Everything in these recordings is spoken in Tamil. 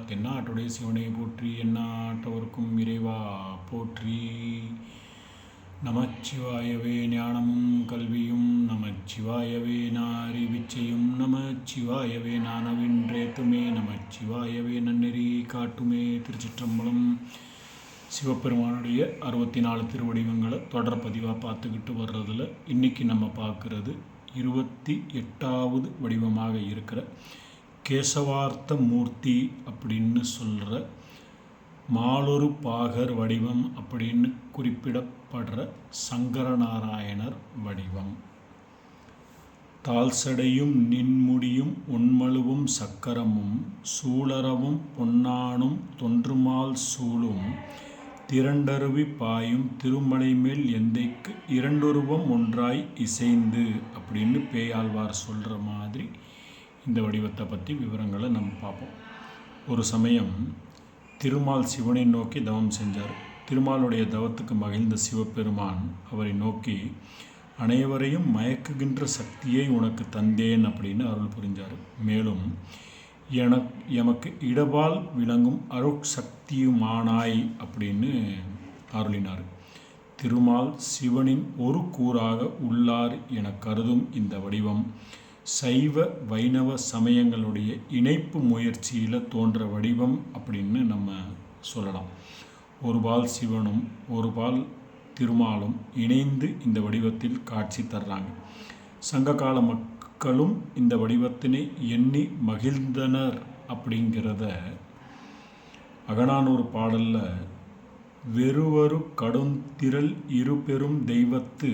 தென்னாட்டுடைய சிவனை போற்றி எந்நாட்டவர்க்கும் இறைவா போற்றி. நமச்சிவாயவே ஞானமும் கல்வியும் நமச்சிவாயவே நாரி விச்சையும் நமச்சிவாயவே நானவின்றேத்துமே நமச்சிவாயவே நன்னெறி காட்டுமே. திருச்சிற்றம்பலம் சிவபெருமானுடைய அறுபத்தி நாலு திருவடிவங்களை தொடர் பதிவாக பார்த்துக்கிட்டு வர்றதில் இன்றைக்கி நம்ம பார்க்குறது இருபத்தி எட்டாவது வடிவமாக இருக்கிற கேசவார்த்த மூர்த்தி அப்படின்னு சொல்கிற மாலொரு பாகர் வடிவம் அப்படின்னு குறிப்பிடப்படுற சங்கரநாராயணர் வடிவம். தால்சடையும் நின்முடியும் உண்மழுவும் சக்கரமும் சூளரவும் பொன்னானும் தொன்றுமால் சூழும் திரண்டருவி பாயும் திருமலை மேல் எந்தைக்கு இரண்டுருவம் ஒன்றாய் இசைந்து அப்படின்னு பேயாழ்வார் சொல்கிற மாதிரி இந்த வடிவத்தை பற்றி விவரங்களை நம்ம பார்ப்போம். ஒரு சமயம் திருமால் சிவனை நோக்கி தவம் செஞ்சார். திருமாலுடைய தவத்துக்கு மகிழ்ந்த சிவபெருமான் அவரை நோக்கி அனைவரையும் மயக்குகின்ற சக்தியை உனக்கு தந்தேன் அப்படின்னு அருள் புரிஞ்சார். மேலும் என எமக்கு இடபால் விளங்கும் அருட்சக்தியுமானாய் அப்படின்னு அருளினார். திருமால் சிவனின் ஒரு கூறாக உள்ளார் என கருதும் இந்த வடிவம் சைவ வைணவ சமயங்களுடைய இணைப்பு முயற்சியில் தோன்ற வடிவம் அப்படின்னு நம்ம சொல்லலாம். ஒரு பால் சிவனும் ஒரு பால் திருமாலும் இணைந்து இந்த வடிவத்தில் காட்சி தர்றாங்க. சங்ககால மக்களும் இந்த வடிவத்தினை எண்ணி மகிழ்ந்தனர் அப்படிங்கிறத அகனானூர் பாடலில் வெறுவரு கடுந்திரள் இருபெரும் தெய்வத்து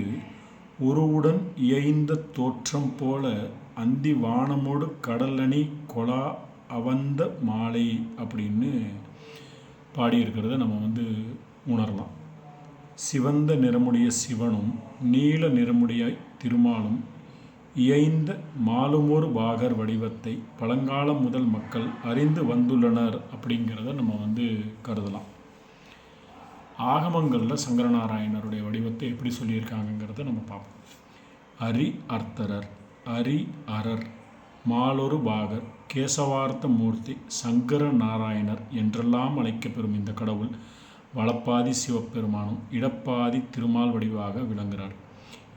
உருவுடன் இயைந்த தோற்றம் போல அந்தி வானமோடு கடலணி கொலா அவந்த மாலை அப்படின்னு பாடியிருக்கிறத நம்ம வந்து உணரலாம். சிவந்த நிறமுடைய சிவனும் நீல நிறமுடைய திருமாலும் இயைந்த மாலுமொரு பாகர் வடிவத்தை பழங்காலம் முதல் மக்கள் அறிந்து வந்துள்ளனர் அப்படிங்கிறத நம்ம வந்து கருதலாம். ஆகமங்களில் சங்கரநாராயணருடைய வடிவத்தை எப்படி சொல்லியிருக்காங்கங்கிறத நம்ம பார்ப்போம். அரி அர்த்தரர் அரி அரர் மாலொரு பாகர் கேசவார்த்த மூர்த்தி சங்கர நாராயணர் என்றெல்லாம் அழைக்கப்பெறும் இந்த கடவுள் வளப்பாதி சிவபெருமானும் இடப்பாதி திருமால் வடிவாக விளங்குகிறார்.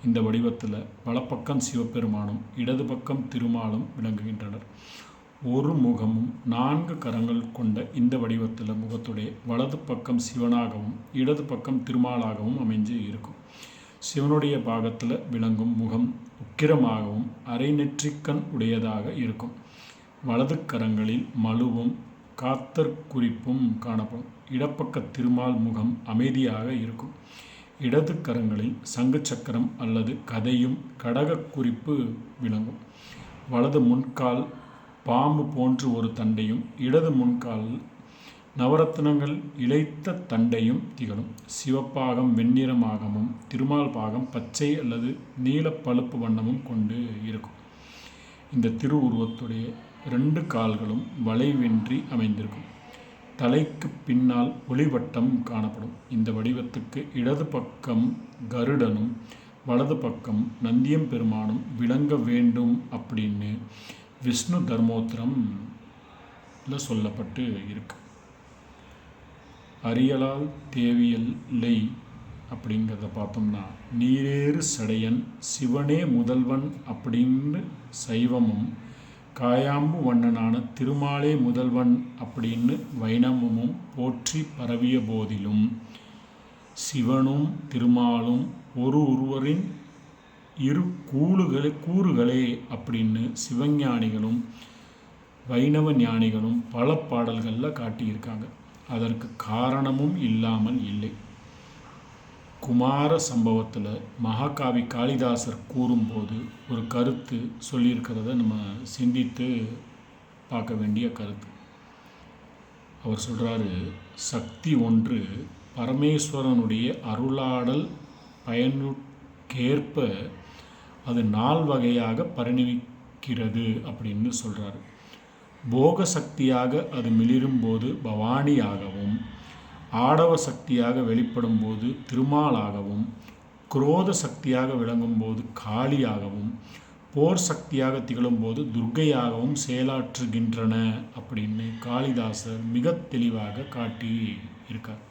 இந்த வடிவத்தில் வலப்பக்கம் சிவபெருமானும் இடது பக்கம் திருமாலும் விளங்குகின்றனர். ஒரு முகமும் நான்கு கரங்கள் கொண்ட இந்த வடிவத்தில் முகத்துடைய வலது பக்கம் சிவனாகவும் இடது பக்கம் திருமாலாகவும் அமைஞ்சு இருக்கும். சிவனுடைய பாகத்தில் விளங்கும் முகம் உக்கிரமாகவும் அரைநெற்றிக்கண் உடையதாக இருக்கும். வலது கரங்களில் மழுவும் காத்தற் குறிப்பும் காணப்படும். இடப்பக்க திருமால் முகம் அமைதியாக இருக்கும். இடது கரங்களில் சங்கு சக்கரம் அல்லது கதையும் கடக குறிப்பு விளங்கும். வலது முன்கால் பாம்பு போன்று ஒரு தண்டையும் இடது முன்கால் நவரத்னங்கள் இழைத்த தண்டையும் திகழும். சிவப்பாகம் வெண்ணிறமாகமும் திருமால் பாகம் பச்சை அல்லது நீல பழுப்பு வண்ணமும் கொண்டு இருக்கும். இந்த திருவுருவத்துடைய ரெண்டு கால்களும் வளைவின்றி அமைந்திருக்கும். தலைக்கு பின்னால் ஒளிவட்டம் காணப்படும். இந்த வடிவத்துக்கு இடது பக்கம் கருடனும் வலது பக்கம் நந்தியம் பெருமானும் விளங்க வேண்டும் அப்படின்னு விஷ்ணு தர்மோத்திரம் சொல்லப்பட்டு இருக்கு. அரியலால் தேவியல் தேவியல்லை அப்படிங்கிறத பார்த்தோம்னா நீரேறு சடையன் சிவனே முதல்வன் அப்படின்னு சைவமும் காயாம்பு வண்ணனான திருமாலே முதல்வன் அப்படின்னு வைணவமும் போற்றி பரவிய போதிலும் சிவனும் திருமாலும் ஒரு ஒருவரின் இரு கூறுகளே கூறுகளே அப்படின்னு சிவஞானிகளும் வைணவ ஞானிகளும் பல பாடல்களில் காட்டியிருக்காங்க. அதற்கு காரணமும் இல்லாமல் இல்லை. குமார சம்பவத்தில் மகாகாவி காளிதாசர் கூறும்போது ஒரு கருத்து சொல்லியிருக்கிறத நம்ம சிந்தித்து பார்க்க வேண்டிய கருத்து. அவர் சொல்கிறாரு சக்தி ஒன்று பரமேஸ்வரனுடைய அருளாடல் பயனுக்கேற்ப அது நால் வகையாக பரிணமிக்கிறது அப்படின்னு சொல்கிறாரு போக சக்தியாக அது மிளிரும்போது பவானியாகவும் ஆடவ சக்தியாக வெளிப்படும் போது திருமாலாகவும் குரோத சக்தியாக விளங்கும் போது காளியாகவும் போர் சக்தியாக திகழும்போது துர்க்கையாகவும் செயலாற்றுகின்றன அப்படின்னு காளிதாசர் மிக தெளிவாக காட்டி இருக்கார்.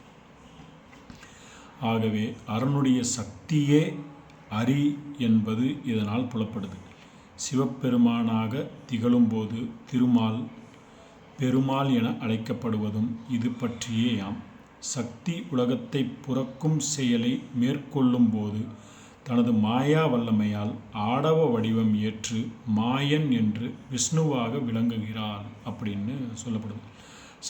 ஆகவே அரணுடைய சக்தியே அரி என்பது இதனால் புலப்படுது. சிவபெருமானாக திகழும்போது திருமால் பெருமாள் என அழைக்கப்படுவதும் இது பற்றியேயாம். சக்தி உலகத்தை புறக்கும் செயலை மேற்கொள்ளும்போது தனது மாயா வல்லமையால் ஆடவ வடிவம் ஏற்று மாயன் என்று விஷ்ணுவாக விளங்குகிறாள் அப்படின்னு சொல்லப்படுது.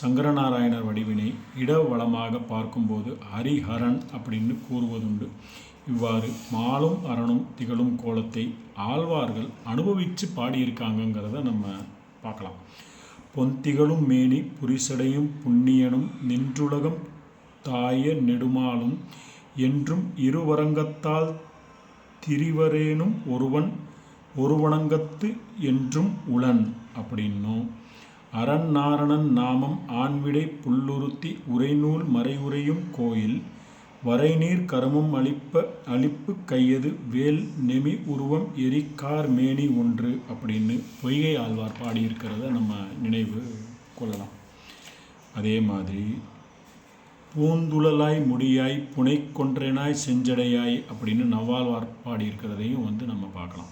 சங்கரநாராயணர் வடிவினை இடவளமாக பார்க்கும்போது ஹரிஹரன் அப்படின்னு கூறுவதுண்டு. இவ்வாறு மாலும் அரணும் திகழும் கோலத்தை ஆழ்வார்கள் அனுபவித்து பாடியிருக்காங்கங்கிறத நம்ம பார்க்கலாம். பொந்திகளும் மேனி புரிசடையும் புண்ணியனும் நின்றுலகம் தாய நெடுமாலும் என்றும் இருவரங்கத்தால் திரிவரேனும் ஒருவன் ஒருவணங்கத்து என்றும் உளன் அப்படின்னும் அரண் நாரணன் நாமம் ஆண்விடை புல்லுருத்தி உரைநூல் மறைவுரையும் கோயில் வரைநீர் கருமம் அழிப்ப அழிப்பு கையது வேல் நெமி உருவம் எரிக்கார் மேனி ஒன்று அப்படின்னு பொய்கை ஆழ்வார் பாடியிருக்கிறத நம்ம நினைவு கொள்ளலாம். அதே மாதிரி பூந்துழலாய் முடியாய் புனை கொன்றனாய் செஞ்சடையாய் அப்படின்னு நவ்வாழ்வார் பாடியிருக்கிறதையும் வந்து நம்ம பார்க்கலாம்.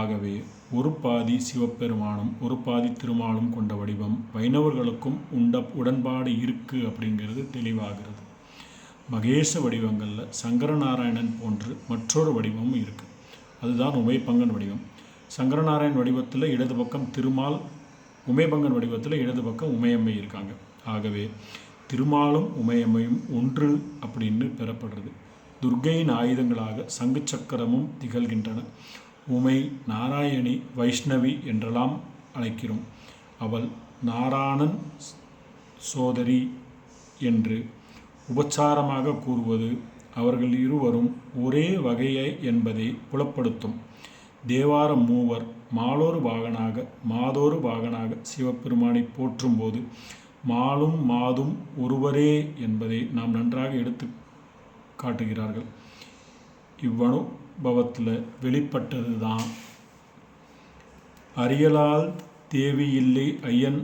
ஆகவே ஒரு பாதி சிவபெருமானும் ஒரு பாதி திருமாலும் கொண்ட வடிவம் வைணவர்களுக்கும் உண்ட உடன்பாடு இருக்குது அப்படிங்கிறது தெளிவாகிறது. மகேச வடிவங்களில் சங்கரநாராயணன் போன்று மற்றொரு வடிவமும் இருக்குது அதுதான் உமைப்பங்கன் வடிவம். சங்கரநாராயண் வடிவத்தில் இடது பக்கம் திருமால் உமைபங்கன் வடிவத்தில் இடது பக்கம் உமையம்மை இருக்காங்க. ஆகவே திருமாலும் உமையம்மையும் ஒன்று அப்படின்னு பெறப்படுறது. துர்க்கையின் ஆயுதங்களாக சங்கு சக்கரமும் திகழ்கின்றன. உமை நாராயணி வைஷ்ணவி என்றெல்லாம் அழைக்கிறோம். அவள் நாராயணன் சோதரி என்று உபச்சாரமாக கூறுவது அவர்கள் இருவரும் ஒரே வகையை என்பதை புலப்படுத்தும். தேவார மூவர் மாலோரு பாகனாக மாதோரு பாகனாக சிவபெருமானை போற்றும்போது மாலும் மாதும் ஒருவரே என்பதை நாம் நன்றாக எடுத்து காட்டுகிறார்கள். இவ்வனுபவத்தில் வெளிப்பட்டது தான் அரியலால் தேவியில்லை ஐயன்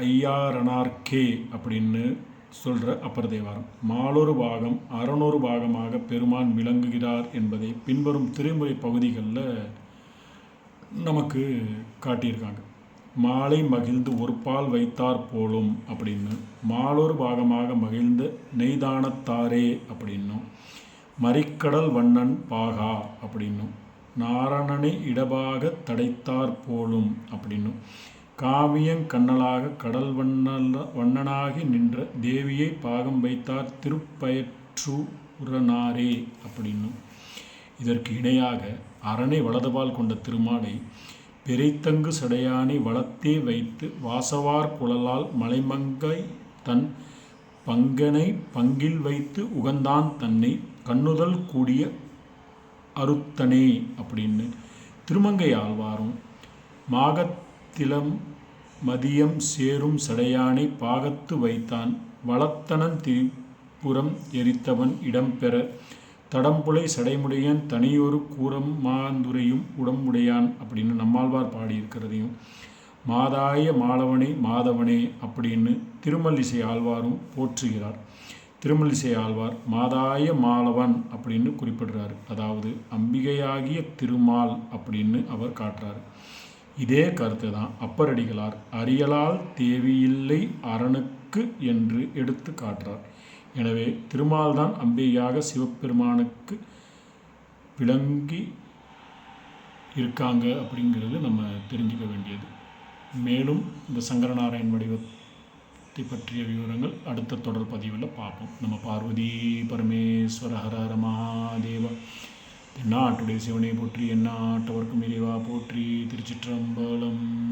ஐயாரனார்கே அப்படின்னு சொல்கிற அப்பர் தேவாரம் மாலொரு பாகம் அறநூறு பாகமாக பெருமான் விளங்குகிறார் என்பதை பின்வரும் திருமுறை பகுதிகளில் நமக்கு காட்டியிருக்காங்க. மாலை மகிழ்ந்து ஒரு பால் வைத்தார் போலும் அப்படின்னு மாலொரு பாகமாக மகிழ்ந்து நெய்தானத்தாரே அப்படின்னும் மறிக்கடல் வண்ணன் பாகா அப்படின்னும் நாரணனை இடபாக தடைத்தார் போலும் அப்படின்னும் காவியங் கண்ணலாக கடல் வண்ணல வண்ணனாகி நின்ற தேவியை பாகம் வைத்தார் திருப்பயற்றுரனாரே அப்படின்னும் இதற்கு இணையாக அரணை வலதுபால் கொண்ட திருமாலை பெரைத்தங்கு சடையானை வளத்தே வைத்து வாசவார் குழலால் மலைமங்கை தன் பங்கனை பங்கில் வைத்து உகந்தான் தன்னை கண்ணுதல் கூடிய அருத்தனே அப்படின்னு. திருமங்கை ஆழ்வாரும் மாகத்திலம் மதியம் சேரும் சடையானை பாகத்து வைத்தான். வளத்தனன் திரிபுரம் எரித்தவன் இடம்பெற தடம்புலை சடைமுடையான் தனியொரு கூறம் மாந்துரையும் உடம்புடையான் அப்படின்னு நம்மாழ்வார் பாடியிருக்கிறதையும் மாதாய மாளவனே மாதவனே அப்படின்னு திருமல்லிசை ஆழ்வாரும் போற்றுகிறார். திருமல்லிசை ஆழ்வார் மாதாய மாலவன் அப்படின்னு குறிப்பிடுறாரு. அதாவது அம்பிகையாகிய திருமால் அப்படின்னு அவர் காட்டுறாரு. இதே கருத்து தான் அப்பரடிகளார் அரியலால் தேவியில்லை அரணுக்கு என்று எடுத்து காட்டுறார். எனவே திருமால்தான் அம்பிகையாக சிவபெருமானுக்கு விளங்கி இருக்காங்க அப்படிங்கிறது நம்ம தெரிஞ்சுக்க வேண்டியது. மேலும் இந்த சங்கரநாராயண் வடிவத்தை பற்றிய விவரங்கள் அடுத்த தொடர் பதிவில் பார்ப்போம். நம்ம பார்வதி பரமேஸ்வர ஹர ஹர நாட்டுடைய சிவனை போற்றி எந்நாட்டவர்க்கும் இறைவா போற்றி திருச்சிற்றம்பலம்.